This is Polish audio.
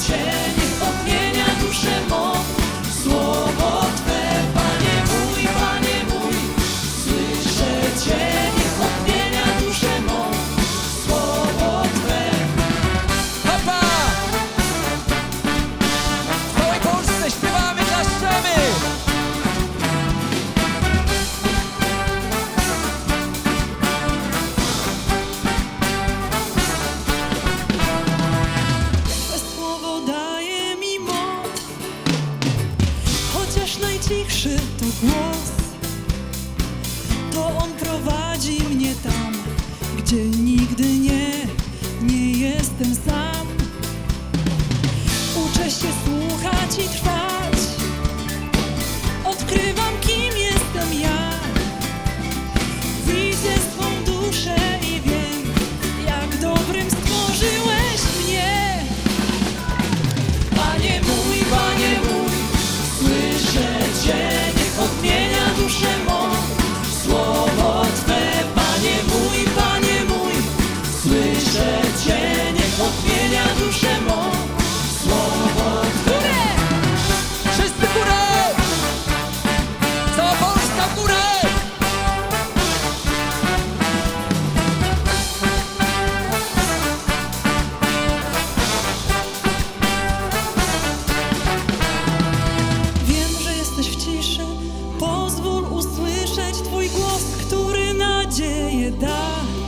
chance. потішити голос. change. słyszeć Twój głos, który nadzieję da.